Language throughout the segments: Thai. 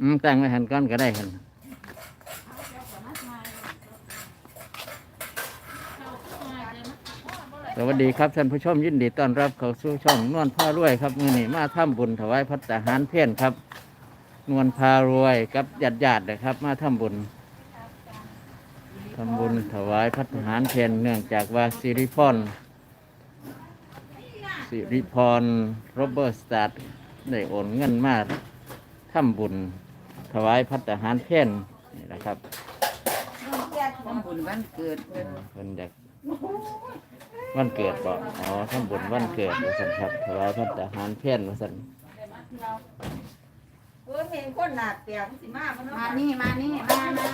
อืมแต่งไว้หันก้อนก็ได้กันสวัสดีครับท่านผู้ชมยินดีต้อนรับเข้าสู่ช่องนวลพารวยครับมื่อนี้มาทำบุญถวายพัฒหารเพี้ยนครับ นวลพารวยกับญาติญาติๆนะครับ มาทำบุญทำบุญถวายพัฒหารเพี้ยนเนื่องจากว่าสิริพร สิริพรโรเบิร์ตสตาร์ได้โอนเงินมาทำบุญ ถวายพัฒหารเพี้ยนนี่แหละครับทำบุญวันเกิดเพิ่นเพิ่นอยากวันเกิดบ่อ๋อทำบุญวันเกิดว่าสันครับถวายพัฒหารเพี้ยนว่าสันเพิ่นเห็นคนหนักเตียงสิมาบ่เนาะมานี่มานี่มามา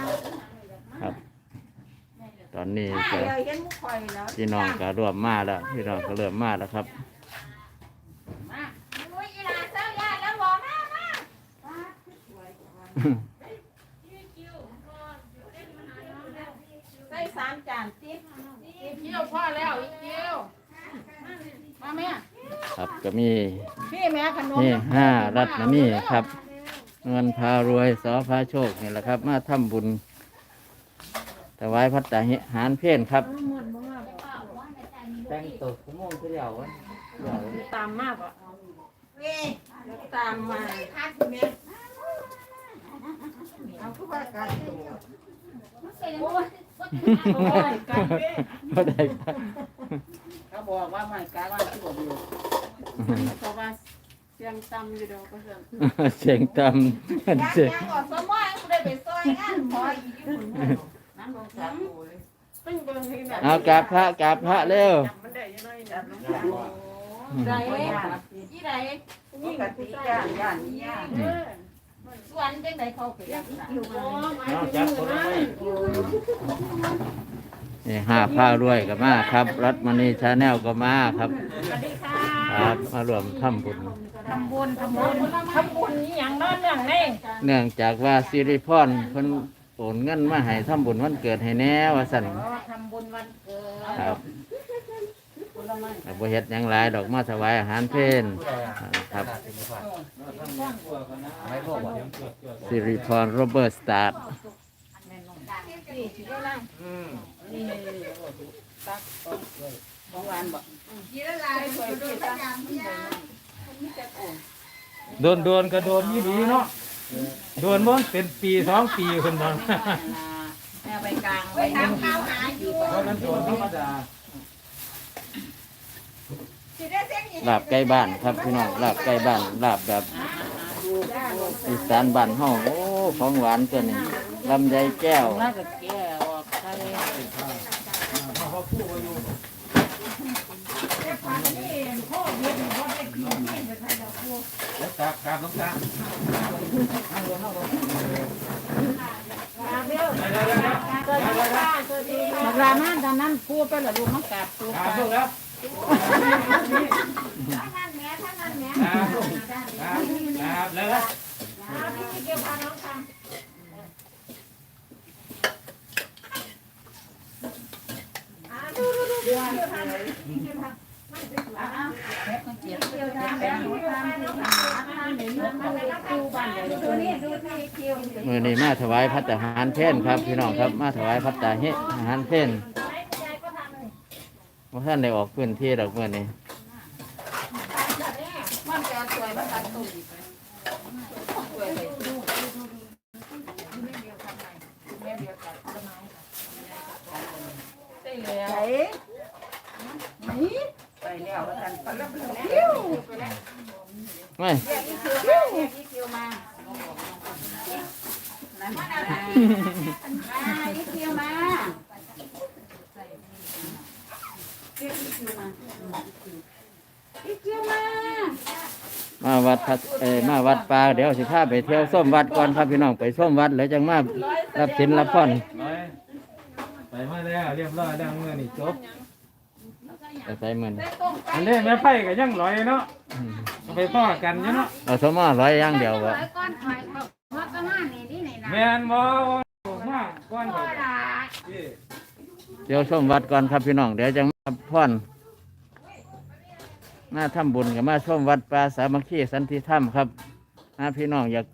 ครับ ตอนนี้มาก็เดี๋ยวเห็นมุกข่อยแล้ว พี่น้องก็รวมมาแล้วพี่น้องก็เริ่มมาแล้วครับ อุ้ยอีหลาเจ้าญาติแล้วบ่มามา ใส่สามจานสิเกี่ยวพ่อแล้วอีกเกี่ยวมาแม่ครับก็มีพี่แม่ขนมนี่ห้ารัตนนี่ครับ เงินพารวยสอพาโชคนี่แหละครับ มาทำบุญถวายพัฒหารเพี้ยนครับ แต่งตัวขโมงเดียววะตามมากอะเว้ยแล้วตามมา เอาคือว่ากันตัวโอ้ยกันเด้ก็ได้ครับเขาบอกว่าไม่กล้าว่าที่บอกอยู่เพราะว่าเสียงต่ำอยู่ดอกก็เสียงเสียงต่ำยังเสียงยังอดสมอยกูได้ไปซอยงานหมออีกอยู่น้ำลงสาปูเลยตึ้งเบิ่งนี่น่ะเอากราบพระกราบพระเร็วมันได้ยังไงน้ำลงสาปูไรอีไรนี่กะติย่านย่านนี่ย่าน ส่วนจังไดเขาไปยังอยู่โอ้มาหมายถึงมือนั่นนี่ห้าพารวยก็มาครับ รัตมณีชาแนลก็มาครับ สวัสดีค่ะครับมารวมทำบุญ ทำบุญทำบุญทำบุญนี่อย่างนั้นอย่างนี้เนื่องจากว่าสิริพรเพิ่นโอนเงินมาให้ทำบุญวันเกิดให้แน่ว่าสั่นทำบุญวันเกิดครับผลไม้แต่บ่เฮ็ดหยังหลายดอกมาถวายอาหารเพลครับ สิริพรโรเบิร์ตสตาร์นี่ตักของหวานบอกทีละลายสวยด้วยกันเนี่ยโดนโดนก็โดนยี่ดีเนาะโดนมันเป็นปีสองปีคนนั้นแม่ไปกลางไปทำข้าวหาอยู่เพราะนั้นโดนธรรมดาสิได้เส้นอีก ลาบใกล้บ้านครับพี่น้องลาบใกล้บ้านลาบแบบอีสานบ้านเฮาโอ้ของหวานตัวนี้ลำไยแก้วน่าจะแก่ออกทะเลแล้วกราบกราบหลวงตามาลานั่นตอนนั้นพูดไปหรอลูกมากราบตัวกราบลูก ครับแล้วมือนี้มาถวายพัตตาหารเพลครับพี่น้องครับ มาถวายพัตตาหารเพล ว่าท่อนได้ออกพื้นที่ดอกเมื่อนี้จะสวยมันตัดตุ่มสวยเลยใช่แล้ว ไหน ไปแล้วแล้วกันไปแล้ว ไม่ เรียกอีคิวมาเรียกอีคิวมา นั่น มาอีคิวมาอีคิวมา มาวัดพัดเออมาวัดป่าเดี๋ยว สิพาไปเที่ยวส้มวัดก่อนครับพี่น้องไปส้มวัดแล้วจังมารับสินรับพรร้อยไปมาแล้วเรียบร้อยแล้วเมื่อนี่จบไปใส่มือนอันนี้แม่ไผ่ก็ยังร้อยเนาะก็ไปพ่อกันอยู่เนาะเอาสมอร้อยอย่างเดียวบ่ก้อนหอยเพราะก็มานี่นี่ไหนนะแม่นบ่มากก้อนข่อยด่านี่เดี๋ยวส้มวัดก่อนครับพี่น้องเดี๋ยวจังมาพรมาทำบุญกับมาชมวัดป่าสามัคคีสันติธรรมครับ มาพี่น้องอยาก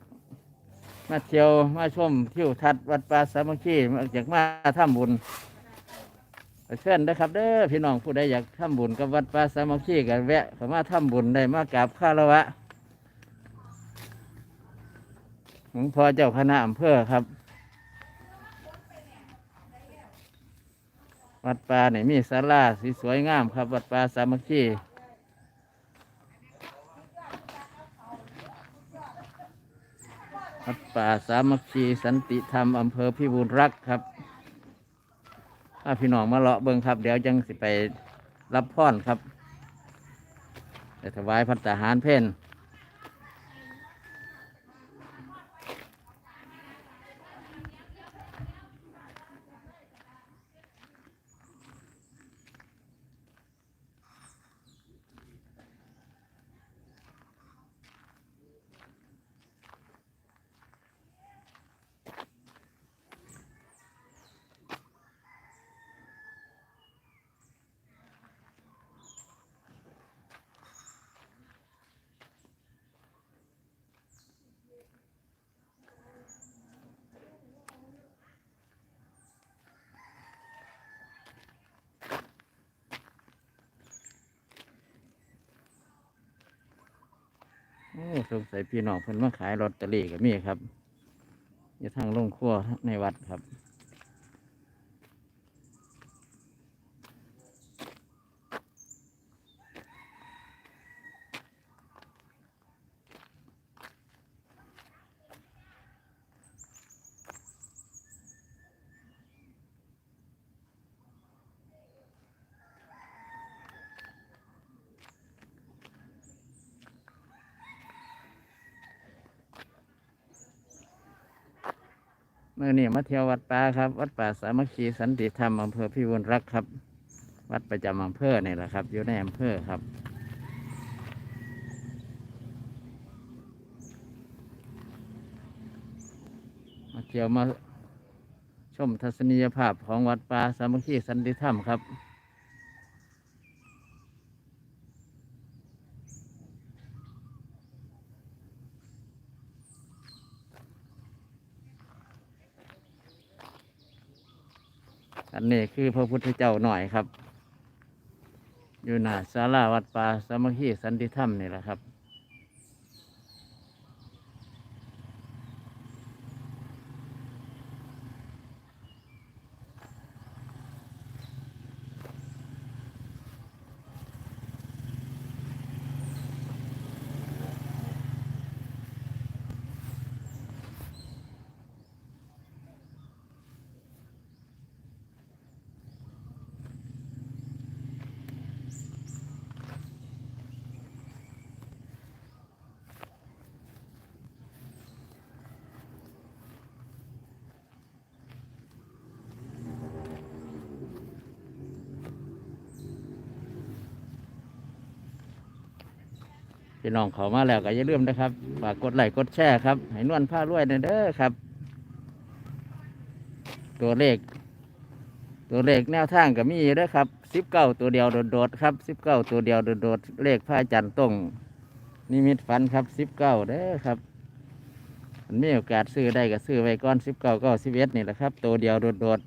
มาเที่ยวมาชมทิวทัศน์วัดป่าสามัคคีอยากมาทำบุญเชิญนะครับ เด้อพี่น้องผู้ใดอยากทำบุญกับวัดป่าสามัคคีกันแวะเข้ามาทำบุญได้มากราบคารวะหลวงพ่อเจ้าคณะอำเภอครับ วัดป่าเนี่ยมีศาลาสสวยงามครับ วัดป่าสามัคคี วัดป่าสามัคคีสันติธรรมอำเภอพิบูลรักษ์ครับถ้าพี่น้องมาเลาะเบิ่งครับ เดี๋ยวจังสิไปรับพรครับแต่ถวายพัตตาหารเพน สงสัยพี่น้องเพิ่นมาขายลอตเตอรี่ก็มีครับอยู่ทางลงครัวในวัดครับ มื่อนี้มาเที่ยววัดป่าครับ วัดป่าสามัคคีสันติธรรมอำเภอพิบูลรักครับ วัดประจำอำเภอนี่แหละครับ อยู่ในอำเภอครับมาเที่ยวมาชมทัศนียภาพของวัดป่าสามัคคีสันติธรรมครับ อันนี้คือพระพุทธเจ้าหน่อยครับ อยู่หน้าศาลาวัดป่าสามัคคีสันติธรรมนี่แหละครับ พี่น้องเขามาแล้วก็อย่าลืมนะครับฝากกดไลค์กดแชร์ครับให้นวลผ้ารวยหน่อยเด้อครับ ตัวเลข ตัวเลขแนวทางก็มีเด้อครับสิบเก้าตัวเดียวโดดๆครับสิบเก้าตัวเดียวโดดๆเลขพระจันทร์ตรงนิมิตฝันครับสิบเก้าเด้อครับมันมีโอกาสซื้อได้ก็ซื้อไว้ก่อนสิบเก้าก้าสิบเอ็ดนี่แหละครับ ตัวเดียวโดด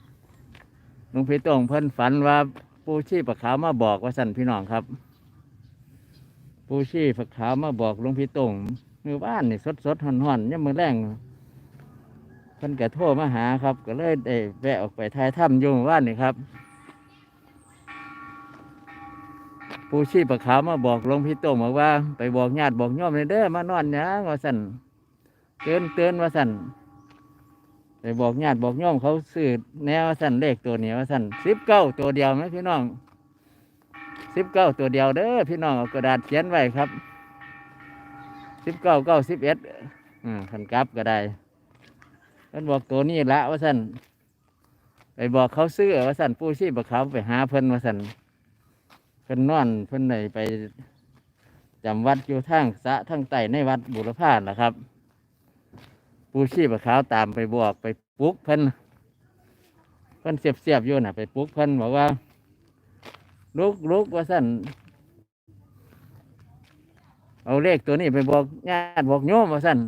ๆลุงพี่ตงเพิ่นฝันว่าปูชีพขาวมาบอกว่าสั่นพี่น้องครับ ปูชีฝักขาวมาบอกหลวงพี่ตงมือบ้านนี่สดสดห่อนห่อนยังมือแรงเพิ่นกะโทรมาหาครับ ก็เลยได้แวะออกไปทายถ้ำยู่หมู่บ้านนี่ครับ ปูชีฝักขาวมาบอกหลวงพี่ตงบอกว่า ไปบอกญาติบอกโยมเลยเด้อมานอนหยังว่าสั่นเตือนเตือนว่าสั่นไปบอกญาติบอกโยมเขาซื้อแนวสั่นเลขตัวนี้ว่าสั่นสิบเก้าตัวเดียวไหมพี่น้อง สิบเก้าตัวเดียวเด้อพี่น้องเอากระดาษเขียนไว้ครับสิบเก้าเก้าสิบเอ็ดขันกลับก็ได้ท่านบอกตัวนี้ละว่าสันไปบอกเขาซื้อว่าสันผู้ชีพเขาไปหาเพิ่นว่าสันเพิ่นนอนเพิ่นไหนไปจำวัดอยู่ทางสะทางไตในวัดบุรพาแหละครับ ผู้ชีพเขาตามไปบอกไปปลุกเพิ่นเพิ่นเสียบเสียบๆอยู่น่ะ ไปปลุกเพิ่นบอกว่า ลุกลุกว่าสั่นเอาเลขตัวนี้ไปบอกญาติบอกโยมว่าสั่น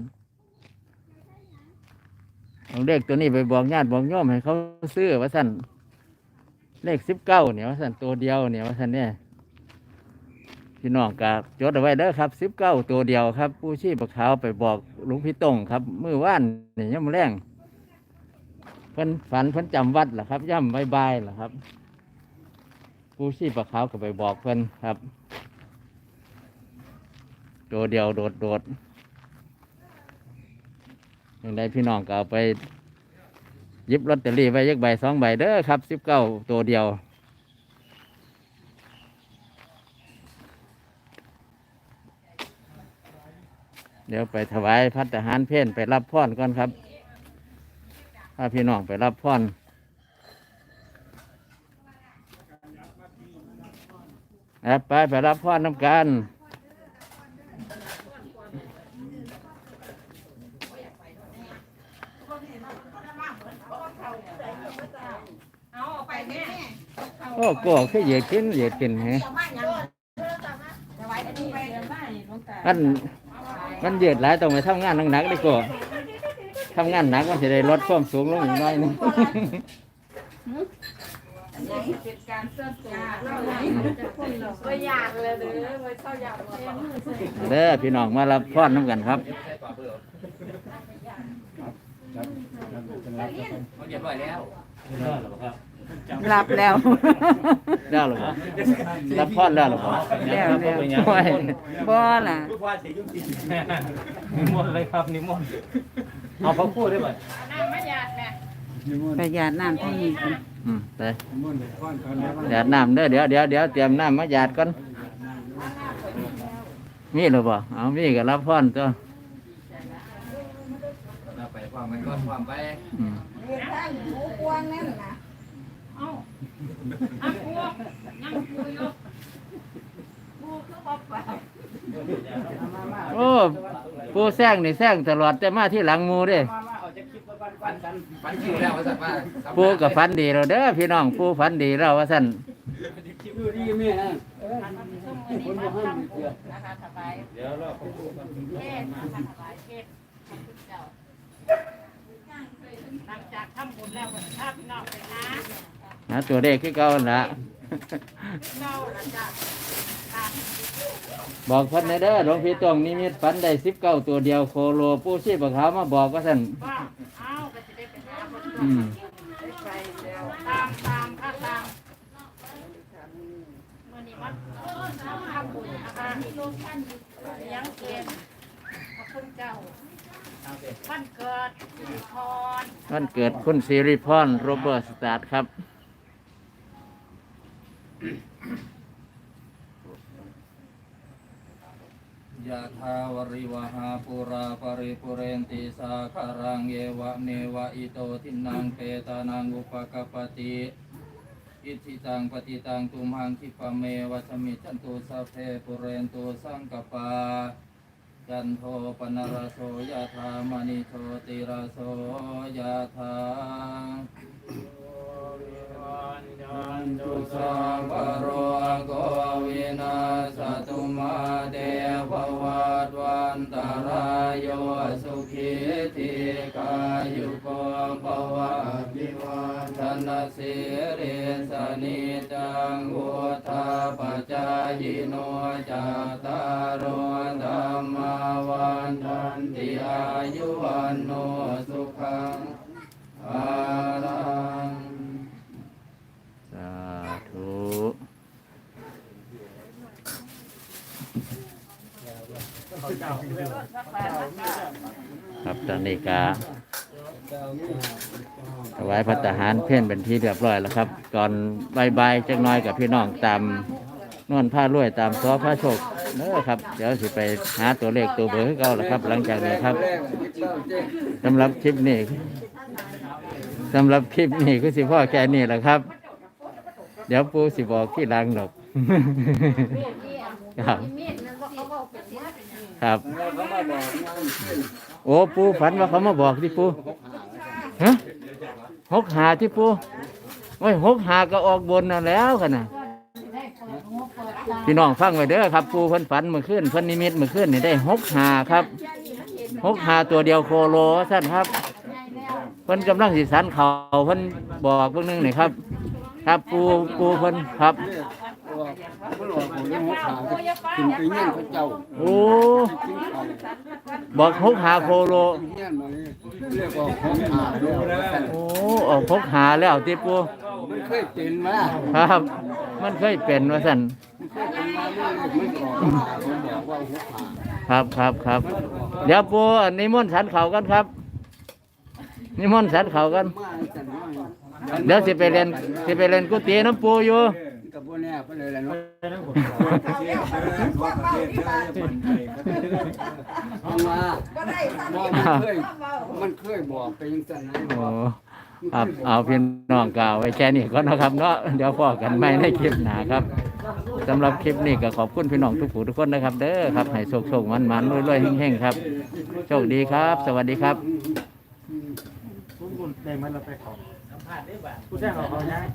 เอาเลขตัวนี้ไปบอกญาติบอกโยมให้เขาซื้อว่าสั่นเลขสิบเก้าเนี่ยว่าสั่นตัวเดียวเนี่ยว่าสั่นเนี่ยพี่น้องกับจดเอาไว้เด้อครับสิบเก้าตัวเดียวครับผู้ชีพขาวไปบอกลุงพี่ตงครับมือว่านเนี่ยย่ำแรงเพิ่นฝันเพิ่นจำวัดเหรอครับย่ำบายบเหรอครับ ผู้ชีพขาวก็ไปบอกเพิ่อนครับตัวเดียวโดดโดดอย่างใดพี่น้องก็เอาไปยิบลอตเตอรี่ไว้ยักใบสองใบเด้อครับสิบเก้าตัวเดียวเดี๋ยวไปถวายพัฒหารเพนไปรับพรก่อนครับพาพี่น้องไปรับพร แอบไปไปรับพรน้ำกันโอ้โก็คือเหยียดกินเหยียดกินฮะจะมาหยังจะไว้อันนี้ไปเดี๋ยวมานี่หลวงตามันมันเหยียดหลายต้องไปทำงานหนักๆดีกว่าทำงานหนักมันจะได้ลดความสูงลงหน้อยนึง การเสื้อตัวเราไม่อยากเลยเด้อไม่เข้าอยากเลยเด้อพี่น้องมารับพรน้ำกันครับรับแล้ว ได้หรือเปล่ารับพรได้หรือเปล่าแล้วแล้วโอ้ยบ่ล่ะ นิมนต์เลยครับนิมนต์เอาพระพูดได้ไหม ประหยัดน้ำที่นี่กันอืมไปหยาดน้ำเด้อเดี๋ยวเดี๋ยวเดี๋ยวเตรียมน้ำมาหยาดก่อนมีหรือเปล่าเอามีก็รับพรตัวไปความมันก็ความไปอืมโอ้ผู้แซงนี่แซงตลอดแต่มาที่หลังหมูเด้ ฝันคิวแล้วว่าสักว่าปูกับฝันดีเราเด้อพี่น้องปูฝันดีเราว่าสั่นนะคะสบายเดี๋ยวเราเทศนะคะสบายเทศขอบคุณเจ้าหลังจากทำบุญแล้วก็ถ้าพี่น้องไปนะหาตัวเลขที่เก่าหั่นละเจ้าหลังจากตาม บอกเพันในเด้อหลวงพี่ตวงนิมิตฝันได้สิบเก้าตัวเดียวโคโลปูชีพขาวมาบอกก็สั่นว่าเอาก็จะได้ไปหาคนอืมไปแล้วตามตามค่ะตามเมื่อนี้วัดทำบุญนะคะเลี้ยงเกณฑ์ขอบคุณเจ้าวันเกิดสิริพรวันเกิดคุณสิริพรโรเบิร์ตสตาร์ทครับ ยะทาวริวหาปุราปริปุเรนติสาคารังเยวะเมวะอิโตทินังเปตานังอุปกปปติอิทิตังปฏิตังตุมหังคิปะเมวะสมิจันตุสัพเพปุเรนตุสังกปาจันโทปนรโสยะธามณิโชติรสโสยะธาตุสัพพะโร โกภวะภิวาทนาสิริสนิจังวุธาปจายโนจาตารโธรรมาวันตันติอายุวันโนสุขังอาลังสาธุครับตอนนี้กา ถวายพัตตาหารเพ่นเป็นที่เรียบร้อยแล้วครับ ก่อนบายบจักน้อยกับพี่น้องตามนวนผ้ารวยตามซอผ้าโชคเด้อครับ เดี๋ยวสิไปหาตัวเลขตัวเบอร์ให้เก่าแล้วครับ หลังจากนี้ครับสำหรับคลิปนี้สำหรับคลิปนี้คือสิพ่อแค่นี้แหละครับ เดี๋ยวปูสิบอกที่หลังหรอกครับ ครับ โอ้ปูฝันว่าเขามาบอกที่ปูฮะหกหาที่ปูโอ้ยหกหาก็ออกบนนั่นแล้วกันนะพี่น้องฟังไว้เด้อครับปูเพิ่นฝันเมื่อคืนเพิ่นนิมิตเมื่อคืนนี่ได้หกหาครับหกหาตัวเดียวโคโลสั้นครับเพิ่นกำลังสิสันเขาเพิ่นบอกเบิ่งหนึงหนี่ครับ ครับปูปูเพิ่นครับ มันหลอกผมยังหัวขาขึ้นไปเงี้ยนเขาเจ้าโอ้กินเขาบอกหกหาโคโลเงี้ยนมานี่เรียกว่าของขาเรียกว่าสั่นโอ้ออกหกหาแล้วติปูมันเคยเป็นมาครับ มันเคยเป็นว่าสั่นมันเคยเป็นมาเรื่อยๆมันออกขาผมบอกว่าหัวขาครับครับครับเดี๋ยวปูอันนี้มนต์สันเขากันครับนิมนต์สันเขากันมาสั่นว่าเดี๋ยวสิไปเรียนสิไปเรียนกุฏิน้ำปูอยู่ กับพวกนี้ไปเลยแหละเนาะเอามาบอกมันเคยมันเคยบอกไปยังสั่นนะโอ้ ครับเอาพี่น้องกล่าวไว้แค่นี้ก็นะครับเนาะเดี๋ยวพอกันไม่ในคลิปหน้าครับสำหรับคลิปนี้ก็ขอบคุณพี่น้องทุกผู้ทุกคนนะครับ เด้อครับให้โชคโชคมันมันรวยรวยๆเฮงๆครับ โชคดีครับ สวัสดีครับคุณได้มันเราไปขอ ผู้แจ้งเอาเขาย้าย